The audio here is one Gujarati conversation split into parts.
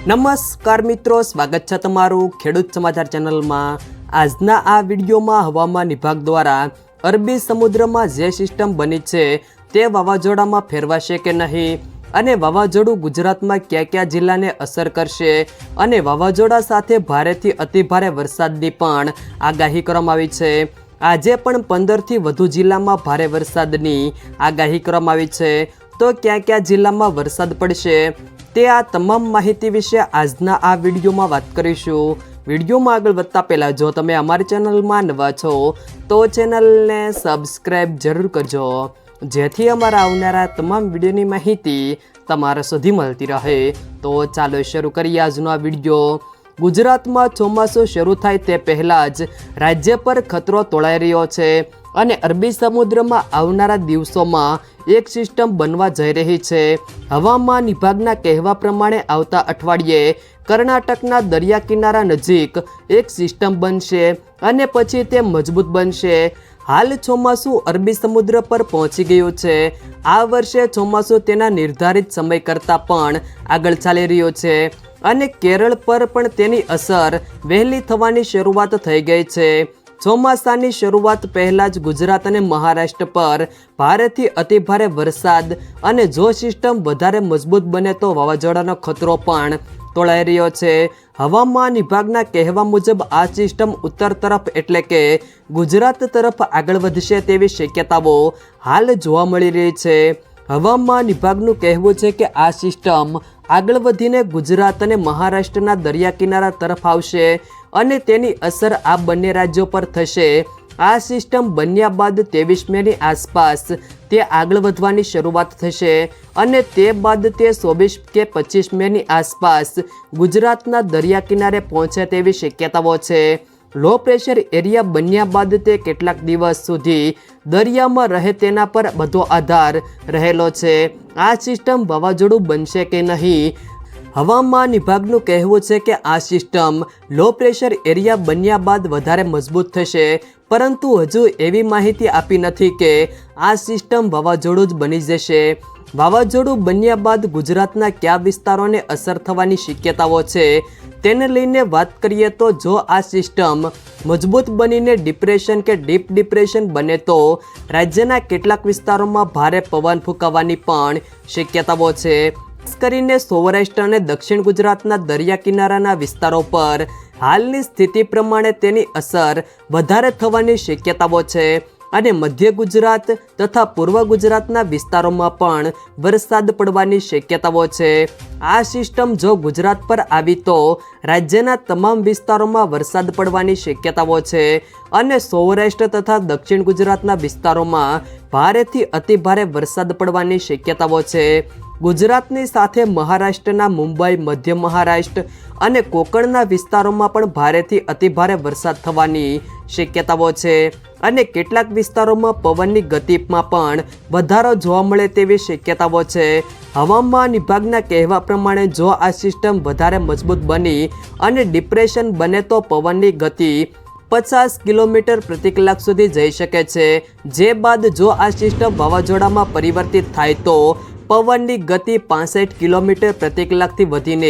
નમસ્કાર મિત્રો, સ્વાગત છે તમારું ખેડૂત સમાચાર ચેનલમાં. આજના આ વિડીયોમાં હવામાન વિભાગ દ્વારા અરબી સમુદ્રમાં જે સિસ્ટમ બની છે તે વાવાઝોડામાં ફેરવાશે કે નહીં અને વાવાઝોડું ગુજરાતમાં કયા કયા જિલ્લાને અસર કરશે અને વાવાઝોડા સાથે ભારેથી અતિભારે વરસાદની પણ આગાહી કરવામાં આવી છે. આજે પણ પંદરથી વધુ જિલ્લામાં ભારે વરસાદની આગાહી કરવામાં આવી છે. તો ક્યાં ક્યાં જિલ્લામાં વરસાદ પડશે? તે આ તમામ માહિતી વિશે આજના આ વિડીયોમાં વાત કરીશું. વિડીયોમાં આગળ વધતા પહેલાં જો તમે અમારી ચેનલમાં નવા છો, તો ચેનલને સબસ્ક્રાઈબ જરૂર કરજો. જેથી અમારા આવનારા તમામ વિડીયોની માહિતી તમારા સુધી મળતી રહે. તો ચાલો શરૂ કરીએ આજનો આ વીડિયો. ગુજરાતમાં ચોમાસું શરૂ થાય તે પહેલાં જ રાજ્ય પર ખતરો તોળાઈ રહ્યો છે અને અરબી સમુદ્રમાં આવનારા દિવસોમાં એક સિસ્ટમ બનવા જઈ રહી છે. હવામાન વિભાગના કહેવા પ્રમાણે આવતા અઠવાડિયે કર્ણાટકના દરિયા કિનારા નજીક એક સિસ્ટમ બનશે અને પછી તે મજબૂત બનશે. હાલ ચોમાસું અરબી સમુદ્ર પર પહોંચી ગયું છે. આ વર્ષે ચોમાસું તેના નિર્ધારિત સમય કરતાં પણ આગળ ચાલી રહ્યું છે અને કેરળ પર પણ તેની અસર વહેલી થવાની શરૂઆત થઈ ગઈ છે. ચોમાસાની શરૂઆત પહેલાં જ ગુજરાત અને મહારાષ્ટ્ર પર ભારેથી અતિભારે વરસાદ અને જો સિસ્ટમ વધારે મજબૂત બને તો વાવાઝોડાનો ખતરો પણ તોળાઈ રહ્યો છે. હવામાન વિભાગના કહેવા મુજબ આ સિસ્ટમ ઉત્તર તરફ એટલે કે ગુજરાત તરફ આગળ વધશે તેવી શક્યતાઓ હાલ જોવા મળી રહી છે. હવામાન વિભાગનું કહેવું છે કે આ સિસ્ટમ આગળ વધીને ગુજરાત અને મહારાષ્ટ્રના દરિયા કિનારા તરફ આવશે. અને તેની અસર આ બંને રાજ્યો પર થશે. આ સિસ્ટમ બન્યા બાદ ત્રેવીસ મેની આસપાસ તે આગળ વધવાની શરૂઆત થશે અને તે બાદ તે ચોવીસ કે પચીસ મેની આસપાસ ગુજરાતના દરિયા કિનારે પહોંચે તેવી શક્યતાઓ છે. લો પ્રેશર એરિયા બન્યા બાદ તે કેટલાક દિવસ સુધી દરિયામાં રહે તેના પર બધો આધાર રહેલો છે. આ સિસ્ટમ વાવાઝોડું બનશે કે નહીં હવામાન વિભાગનું કહેવું છે કે આ સિસ્ટમ લો પ્રેશર એરિયા બન્યા બાદ વધારે મજબૂત થશે. પરંતુ હજુ એવી માહિતી આપી નથી કે આ સિસ્ટમ વાવાઝોડું જ બની જશે. વાવાઝોડું બન્યા બાદ ગુજરાતના કયા વિસ્તારોને અસર થવાની શક્યતાઓ છે તેને લઈને વાત કરીએ તો જો આ સિસ્ટમ મજબૂત બનીને ડિપ્રેશન કે ડીપ ડિપ્રેશન બને તો રાજ્યના કેટલાક વિસ્તારોમાં ભારે પવન ફૂંકાવાની પણ શક્યતાઓ છે. ખાસ કરીને સૌરાષ્ટ્ર અને દક્ષિણ ગુજરાતના દરિયા કિનારાના વિસ્તારો પર હાલની સ્થિતિ પ્રમાણે તેની અસર વધારે થવાની શક્યતાઓ છે અને મધ્ય ગુજરાત તથા પૂર્વ ગુજરાતના વિસ્તારોમાં પણ વરસાદ પડવાની શક્યતાઓ છે. આ સિસ્ટમ જો ગુજરાત પર આવી તો રાજ્યના તમામ વિસ્તારોમાં વરસાદ પડવાની શક્યતાઓ છે અને સૌરાષ્ટ્ર તથા દક્ષિણ ગુજરાતના વિસ્તારોમાં ભારેથી અતિભારે વરસાદ પડવાની શક્યતાઓ છે. ગુજરાતની સાથે મહારાષ્ટ્રના મુંબઈ, મધ્ય મહારાષ્ટ્ર અને કોકણના વિસ્તારોમાં પણ ભારેથી અતિભારે વરસાદ થવાની શક્યતાઓ છે. અને કેટલાક વિસ્તારોમાં પવનની ગતિમાં પણ વધારો જોવા મળે તેવી શક્યતાઓ છે. હવામાન વિભાગના કહેવા પ્રમાણે જો આ સિસ્ટમ વધારે મજબૂત બની અને ડિપ્રેશન બને તો પવનની ગતિ પચાસ કિલોમીટર પ્રતિ કલાક સુધી જઈ શકે છે. જે બાદ જો આ સિસ્ટમ વાવાઝોડામાં પરિવર્તિત થાય તો પવનની ગતિ પાસઠ કિલોમીટર પ્રતિ કલાકથી વધીને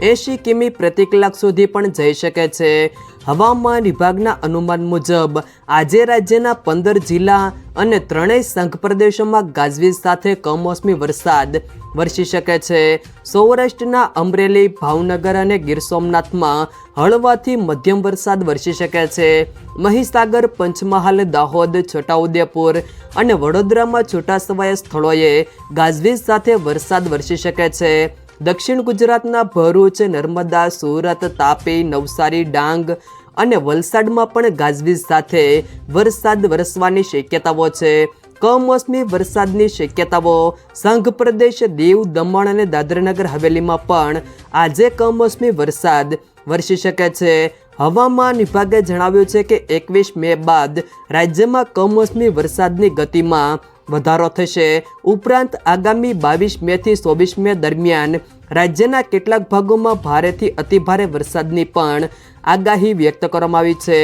એંશી કિમી પ્રતિ કલાક સુધી પણ જઈ શકે છે. હવામાન વિભાગના અનુમાન મુજબ, આજે રાજ્યના પંદર જિલ્લા અને ત્રણેય સંઘ પ્રદેશોમાં ગાજવીજ સાથે કમોસમી વરસાદ વરસી શકે છે. સૌરાષ્ટ્રના અમરેલી, ભાવનગર અને ગીર સોમનાથમાં હળવાથી મધ્યમ વરસાદ વરસી શકે છે. મહીસાગર, પંચમહાલ, દાહોદ, છોટાઉદેપુર અને વડોદરામાં છૂટાછવાયા સ્થળોએ ગાજવીજ સાથે વરસાદ વરસી શકે છે. દક્ષિણ ગુજરાતના ભરૂચ, નર્મદા, સુરત, તાપી, નવસારી, ડાંગ અને વલસાડમાં પણ ગાજવીજ સાથે વરસાદ વરસવાની શક્યતાઓ છે. કમોસમી વરસાદની શક્યતાઓ, સંઘ પ્રદેશ, દીવ, દમણ અને દાદરાનગર હવેલીમાં પણ આજે કમોસમી વરસાદ વરસી શકે છે. હવામાન વિભાગે જણાવ્યું છે કે એકવીસ મે બાદ રાજ્યમાં કમોસમી વરસાદની ગતિમાં વધારો થશે. ઉપરાંત આગામી બાવીસ મેથી ચોવીસ મે દરમિયાન રાજ્યના કેટલાક ભાગોમાં ભારેથી અતિભારે વરસાદની પણ આગાહી વ્યક્ત કરવામાં આવી છે.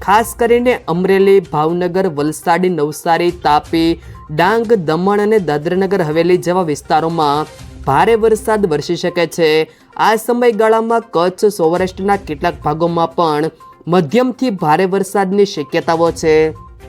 ખાસ કરીને અમરેલી, ભાવનગર, વલસાડ, નવસારી, તાપી, ડાંગ, દમણ અને દાદરાનગર હવેલી જેવા વિસ્તારોમાં ભારે વરસાદ વરસી શકે છે. આ સમયગાળામાં કચ્છ, સૌરાષ્ટ્રના કેટલાક ભાગોમાં પણ મધ્યમથી ભારે વરસાદની શક્યતાઓ છે.